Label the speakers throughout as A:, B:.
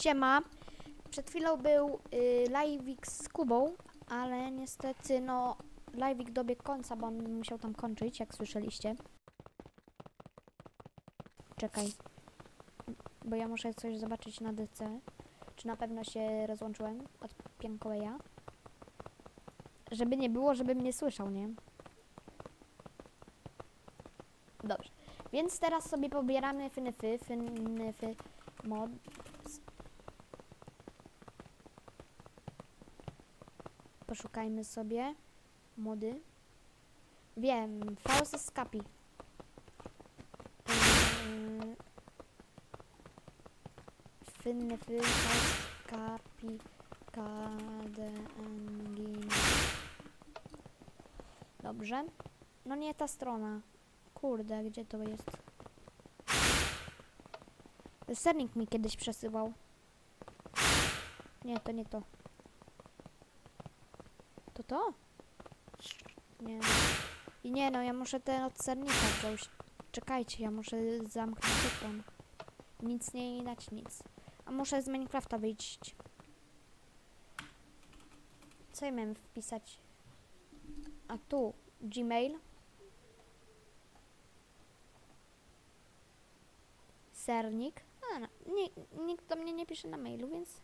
A: Siema. Przed chwilą był y, live'ik z Kubą, ale niestety no live'ik dobiegł końca, bo on musiał tam kończyć, jak słyszeliście. Czekaj. Bo ja muszę coś zobaczyć na DC. Czy na pewno się rozłączyłem od Piankoleja. Żeby nie było, żeby mnie słyszał, nie? Dobrze. Więc teraz sobie pobieramy fynfy, fynfy mod. Poszukajmy sobie mody. Wiem, Faust Escapi. Yy, Fynfy, Faust Escapi, KDNG. Dobrze. No nie ta strona. Kurde, gdzie to jest? Sernik mi kiedyś przesyłał. Nie, to nie to. To? Nie. I nie no, ja muszę ten od sernika wziąć. Czekajcie, ja muszę zamknąć ekran. Nic nie dać, nic. A muszę z Minecrafta wyjść. Co ja miałem wpisać? A tu, Gmail. Sernik. A, no, nie, nikt do mnie nie pisze na mailu, więc...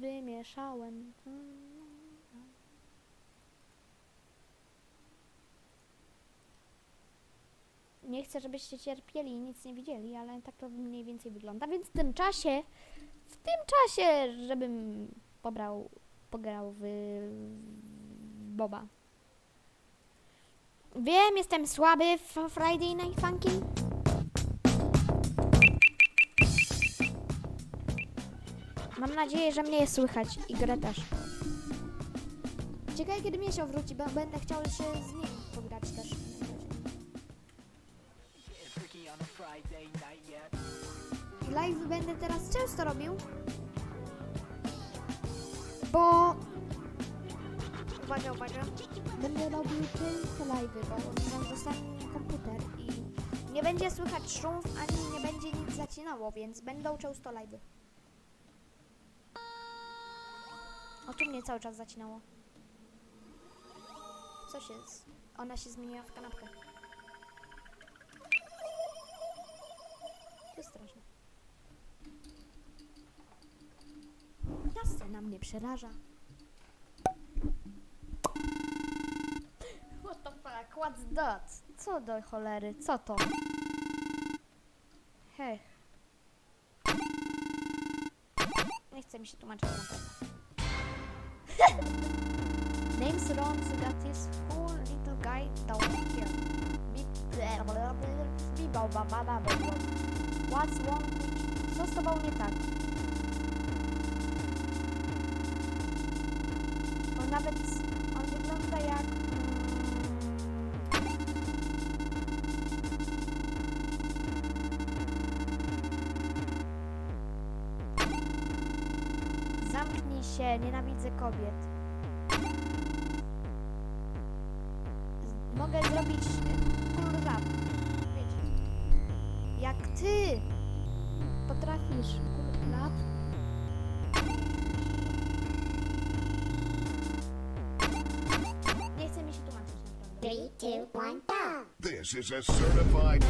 A: Wymieszałem. Nie chcę, żebyście cierpieli i nic nie widzieli, ale tak to mniej więcej wygląda. Więc w tym czasie, w tym czasie, żebym pobrał, pograł w Boba. Wiem, jestem słaby w Friday Night Funkin'. Mam nadzieję, że mnie słychać i grę też. Ciekawe kiedy Miesio wróci, bo będę chciał się z nim pograć też. live będę teraz często robił. Bo... Uwaga, uwaga. Będę robił często live, bo teraz dostanie komputer i nie będzie słychać szumów, ani nie będzie nic zacinało, więc będą często live. O, tu mnie cały czas zacinało. Co się... Z... Ona się zmieniła w kanapkę. To jest straszne. Ta mnie przeraża. What the fuck? What's that? Co do cholery? Co to? Hej. Nie chce mi się tłumaczyć na pewno. Names wrong, so that is poor little guy down here. What's wrong? Co z tobą nie tak? On nawet Zamknij się, nienawidzę kobiet. Z- Mogę zrobić. Wiecie. Jak ty potrafisz rap, nie chce mi się tłumaczyć naprawdę.
B: Three, two, one, go!
C: This is a certified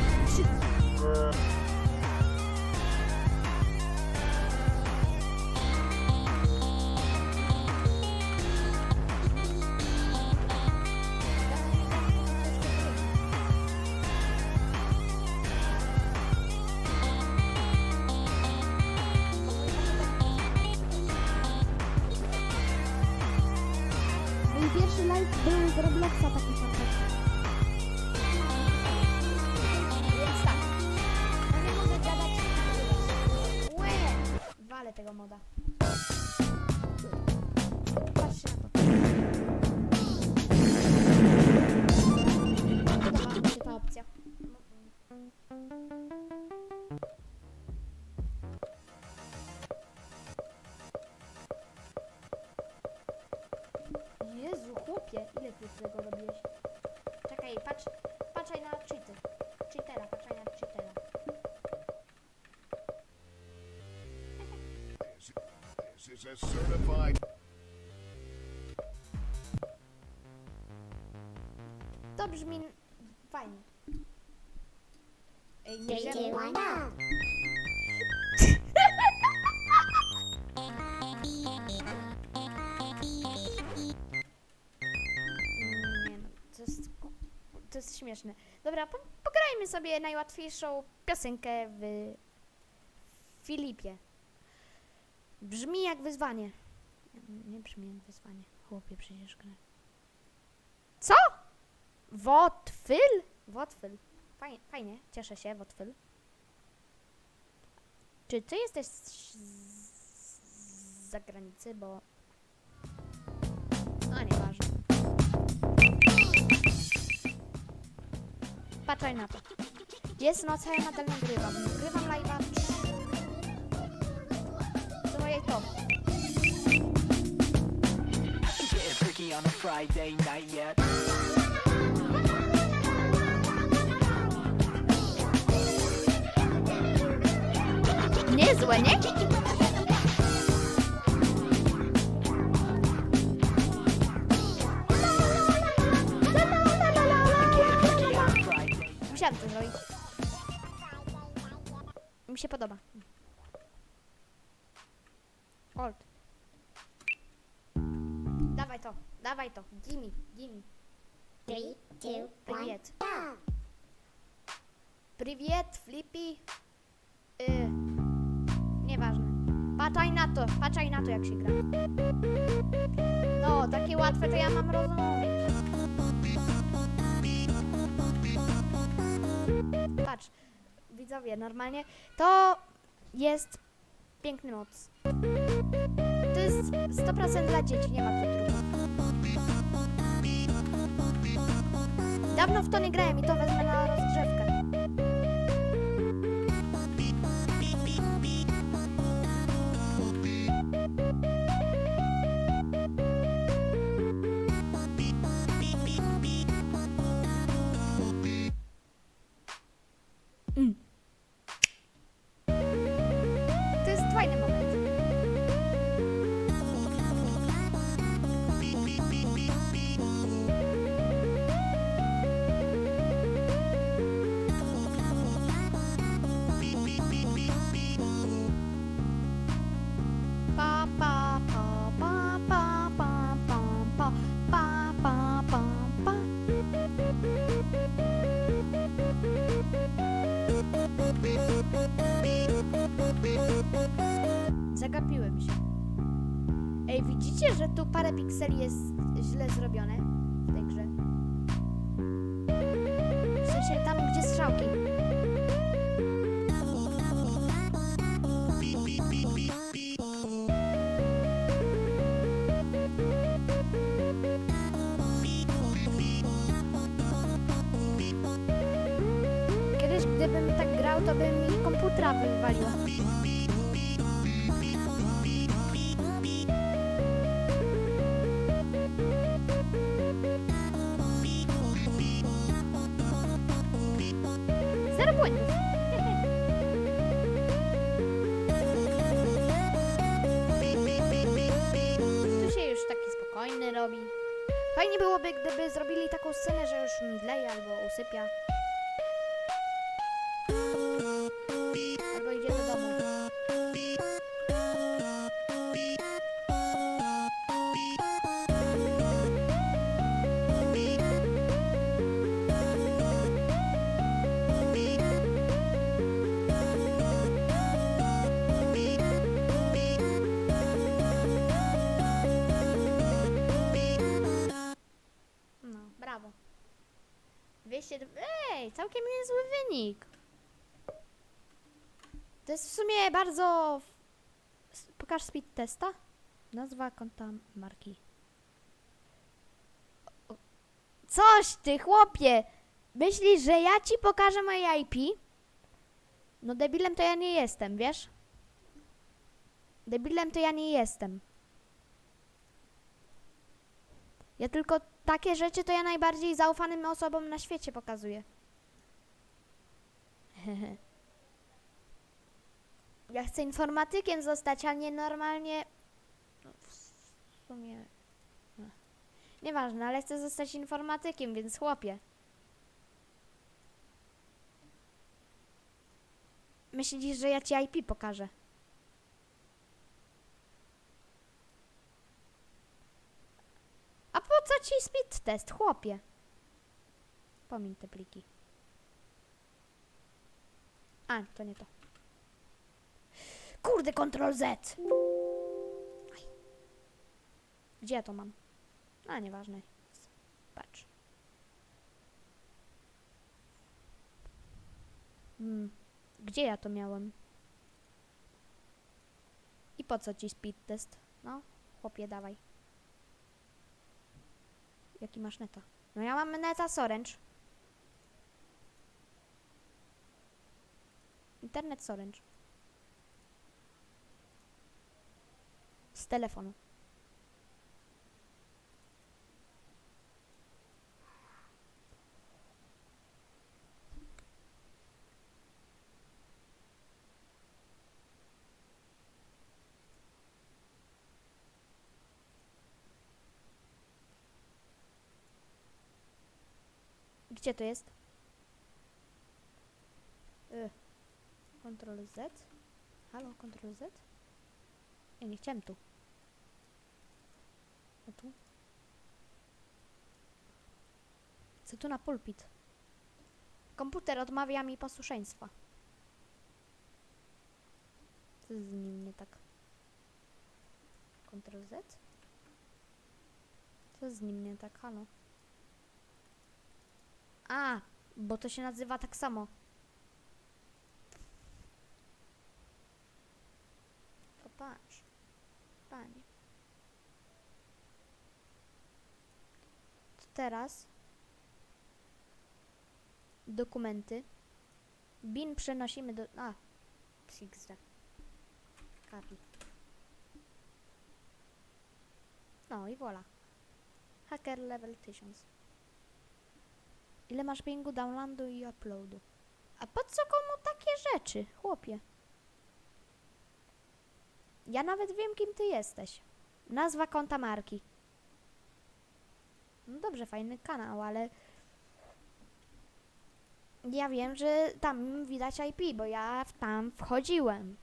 A: Jezu, chłopie, ile ty tego robiłeś? Czekaj, patrz, patrzaj na cheaty. Cheatera, patrzaj na cheatera. To brzmi śmieszne. Dobra, po, pograjmy sobie najłatwiejszą piosenkę w Filipie. Brzmi jak wyzwanie. Nie, brzmi jak wyzwanie. Chłopie, przecież gra. Co? Wotfyl? Wotfyl. Fajnie, fajnie, cieszę się, Wotfyl. Czy ty jesteś z, z zagranicy, bo... No, nieważne. Patrzaj na to. Jest noc, a ja nadal nagrywam. Nagrywam live'a. To.
D: On a.
A: Niezłe, nie? się podoba. Old. Dawaj to, dawaj to. Gimme, gimme.
B: Three, two, one,
A: Привет.
B: go.
A: Привет, Flippy. Y, nieważne. Patrzaj na to, patrzaj na to jak się gra. No, takie łatwe to ja mam rozumieć. Patrz, widzowie, normalnie to jest piękny moc. To jest 100% dla dzieci, nie ma trudów. Dawno w to nie grałem i to wezmę na rozgrzewkę. ale piksel jest źle zrobione. Błędów. Tu się już taki spokojny robi. Fajnie byłoby, gdyby zrobili taką scenę, że już mdleje albo usypia. To jest w sumie bardzo... Pokaż speed testa. Nazwa konta marki. Coś ty, chłopie! Myślisz, że ja ci pokażę moje IP? No debilem to ja nie jestem, wiesz? Debilem to ja nie jestem. Ja tylko takie rzeczy to ja najbardziej zaufanym osobom na świecie pokazuję. Ja chcę informatykiem zostać, a nie normalnie sumie... No. Nieważne, ale chcę zostać informatykiem, więc chłopie. Myślisz, że ja ci IP pokażę? A po co ci speed test, chłopie? Pomiń te pliki. A, to nie to. Kurde, Ctrl Z! Gdzie ja to mam? A, nieważne. Patrz. Hmm. Gdzie ja to miałem? I po co ci speed test? No, chłopie, dawaj. Jaki masz neta? No ja mam neta z Orange. Internet z Telefonu. Gdzie to jest? Y. Ctrl Z. Halo, Ctrl Z? Ja nie chciałem tu. A tu? Co tu na pulpit? Komputer odmawia mi posłuszeństwa. Co z nim nie tak? Ctrl Z? Co z nim nie tak? Halo? A, bo to się nazywa tak samo. Teraz dokumenty. Bin przenosimy do... A, XD. Kapi. No i voilà. Hacker level 1000. Ile masz pingu, downloadu i uploadu? A po co komu takie rzeczy, chłopie? Ja nawet wiem, kim ty jesteś. Nazwa konta marki. No dobrze, fajny kanał, ale... Ja wiem, że tam widać IP, bo ja tam wchodziłem.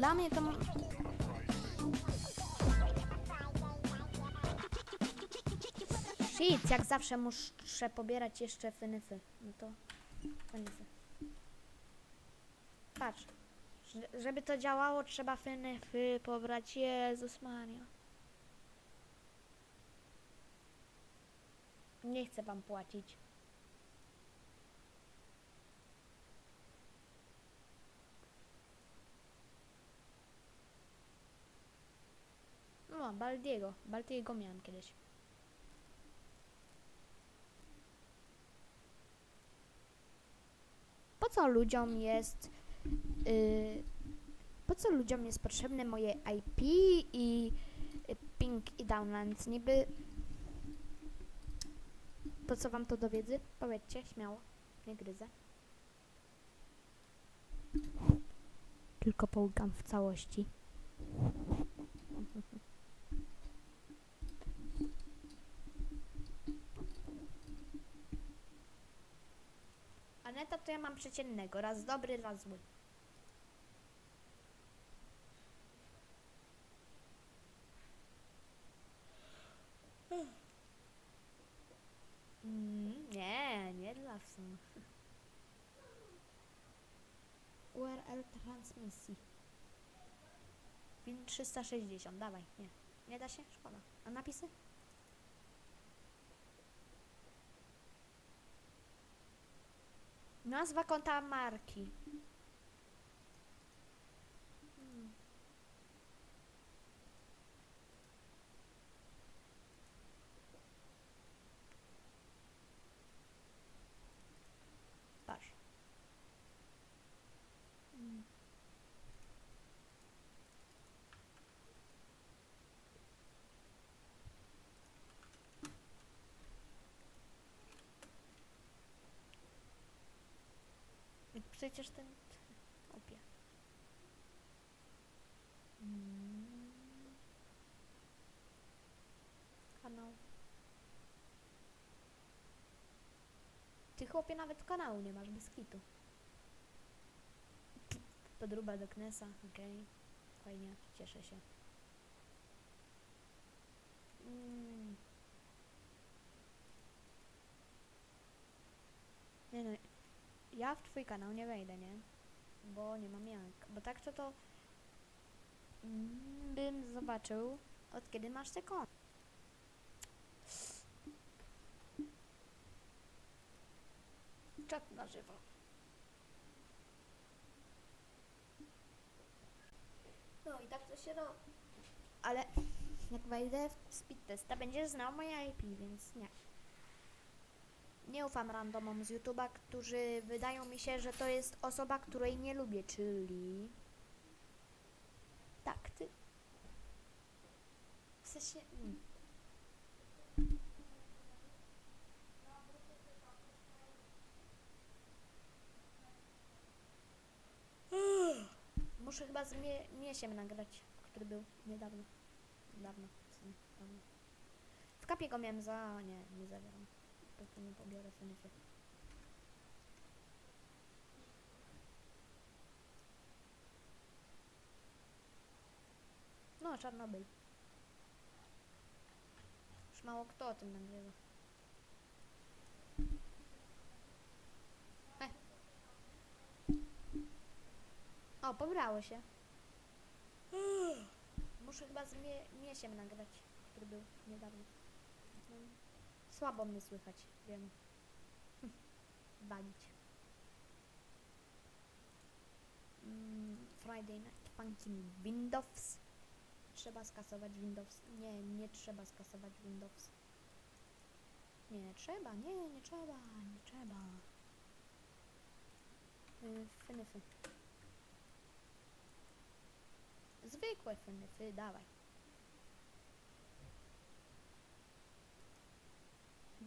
A: Dla mnie to... Shit, jak zawsze muszę pobierać jeszcze fynify. No to fynify. Patrz. Że- Żeby to działało, trzeba fynify pobrać. Jezus Maria. Nie chcę wam płacić. No, Baldiego. Baldiego miałem kiedyś. Po co ludziom jest... Yy, po co ludziom jest potrzebne moje IP i y, ping i download? Niby... Po co wam to do wiedzy? Powiedzcie, śmiało. Nie gryzę. Tylko połkam w całości. To ja mam przeciętnego. Raz dobry, raz zły. Mm, nie, nie dla psa. URL transmisji. Win 360, dawaj, nie. Nie da się? Szkoda. A napisy? Nazwa konta marki. Hmm. Patrz. Mm. Przecież ten... Opie. Kanał. Ty chłopie nawet kanału nie masz, bez kitu. Podróba do Knesa, okej. Fajnie, cieszę się. Mm. Nie no, ja w twój kanał nie wejdę, nie? Bo nie mam jak. Bo tak to to mm, bym zobaczył od kiedy masz te konto. Czat na żywo. No i tak to się robi. Ale jak wejdę w speed testa, będziesz znał moje IP, więc nie. Nie ufam randomom z YouTube'a, którzy wydają mi się, że to jest osoba, której nie lubię, czyli... Tak, ty. W sensie... mm. Muszę chyba z mie miesiem nagrać, który był niedawno. Dawno. dawno. W kapie go miałem za... nie, nie zawieram. Prostu nie pobiorę fenify. No, Czarnobyl. Już mało kto o tym nagrywa. E. O, pobrało się. Muszę chyba z mie miesiem nagrać, który był niedawno. Słabo mnie słychać, wiem. Walić. Mm, Friday Night Funkin' Windows. Trzeba skasować Windows. Nie, nie trzeba skasować Windows. Nie, trzeba, nie, nie trzeba, nie trzeba. Yy, fenify. Zwykłe fenify, dawaj.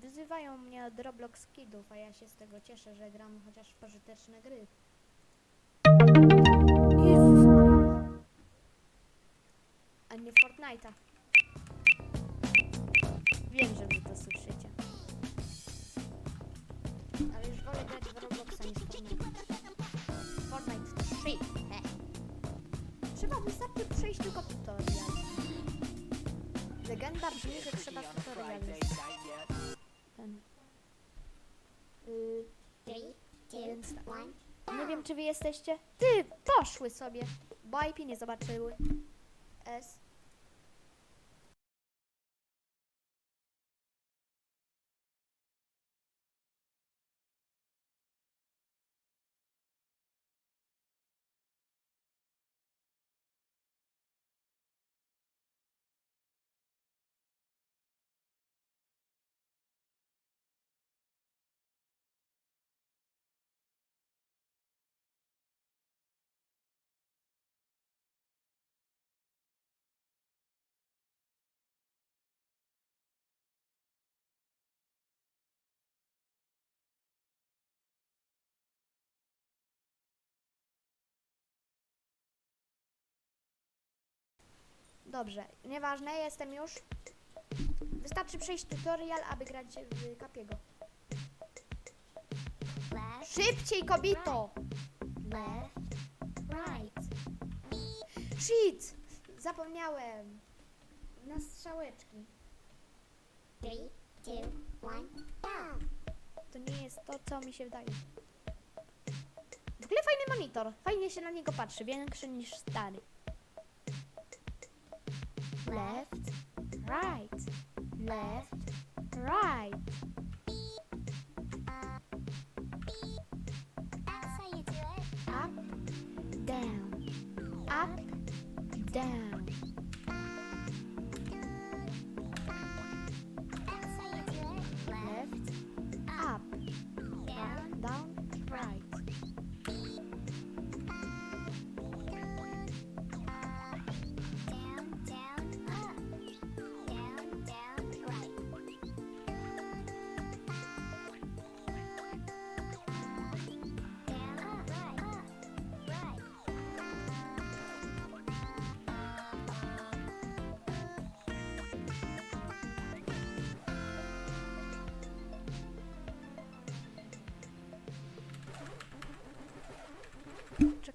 A: Wyzywają mnie od Roblox Kidów, a ja się z tego cieszę, że gram chociaż w pożyteczne gry. Jezus Maria. A nie Fortnite'a. Wiem, że wy to słyszycie. Ale już wolę grać w Robloxa niż Fortnite. Fortnite 3. He. Trzeba wystarczy przejść tylko tutorial. Legenda brzmi, że trzeba tutorial.
D: Friday
A: jest
D: night yet.
A: Ten. Y,
B: Three, two, one.
A: nie wiem, czy wy jesteście. Ty, poszły sobie, IP nie zobaczyły. S. Dobrze, nieważne, jestem już. Wystarczy przejść tutorial, aby grać w Kapiego.
B: Left,
A: Szybciej, kobito!
B: left, right.
A: Shit! Zapomniałem. Na strzałeczki.
B: Three, two, one. Go.
A: To nie jest to, co mi się wydaje. W ogóle fajny monitor. Fajnie się na niego patrzy. Większy niż stary. Left, right, left, right.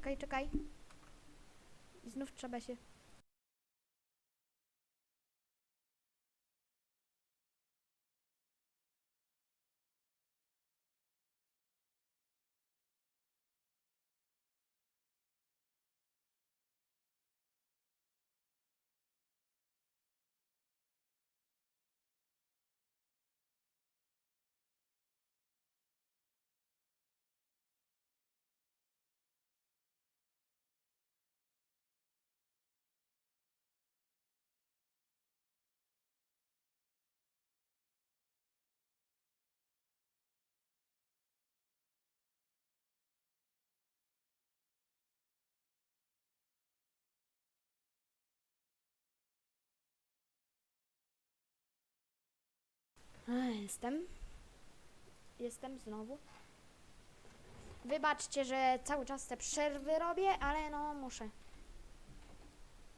A: Czekaj, czekaj. Znów trzeba się. Jestem. Jestem znowu. Wybaczcie, że cały czas te przerwy robię, ale no muszę.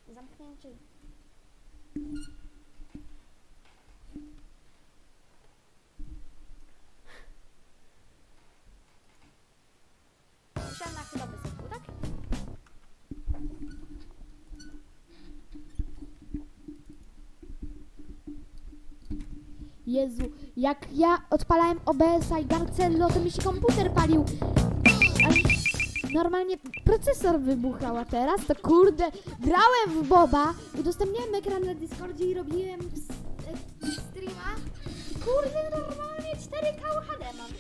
A: Zamknięcie. Jezu, jak ja odpalałem OBS-a i Garcello, to mi się komputer palił. Normalnie procesor wybuchał, a teraz to kurde, grałem w Boba, udostępniałem ekran na Discordzie i robiłem e, streama. Kurde, normalnie 4K UHD mam.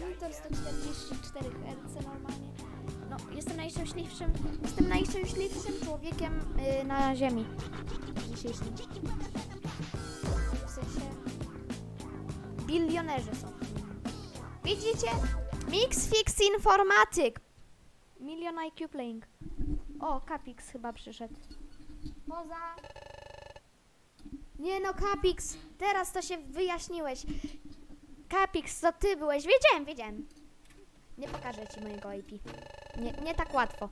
A: Monitor
D: yeah.
A: 144 Hz normalnie. No, jestem najszczęśliwszym, jestem najszczęśliwszym człowiekiem y, na ziemi. Dzisiejszym. Bilionerzy są. Widzicie? Mix Fix Informatyk. Milion IQ Playing. O, Capix chyba przyszedł. Poza... Nie no, Capix, teraz to się wyjaśniłeś. Capix, to ty byłeś. Wiedziałem, wiedziałem. Nie pokażę ci mojego IP. Nie, nie tak łatwo.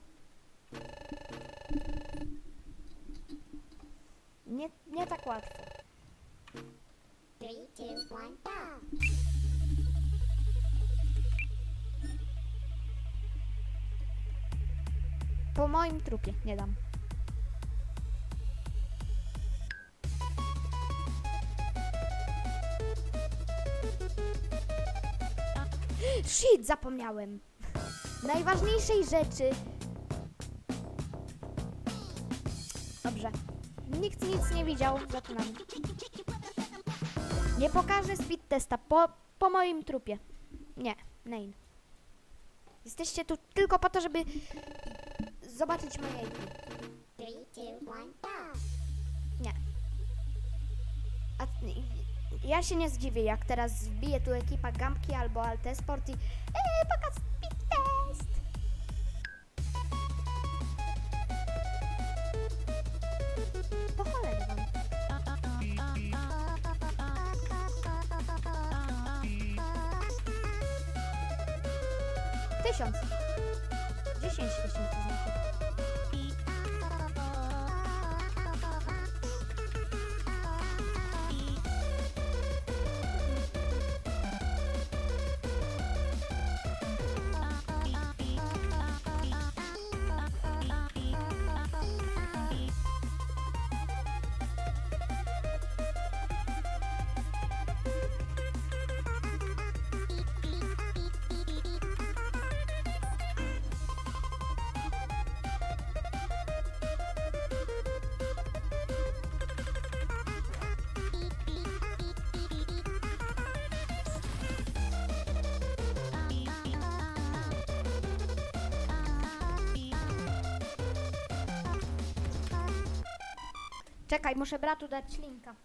A: Nie, nie tak łatwo. Po moim trupie nie dam. Shit, zapomniałem. Najważniejszej rzeczy. Dobrze. Nikt nic nie widział. Zaczynamy. Nie pokażę speed testa po, po moim trupie. Nie, Nein. Jesteście tu tylko po to, żeby zobaczyć moje IP. Nie. A ja się nie zdziwię, jak teraz wbije tu ekipa Gampki albo Altesport i eee, pokaż Czekaj, muszę bratu dać linka.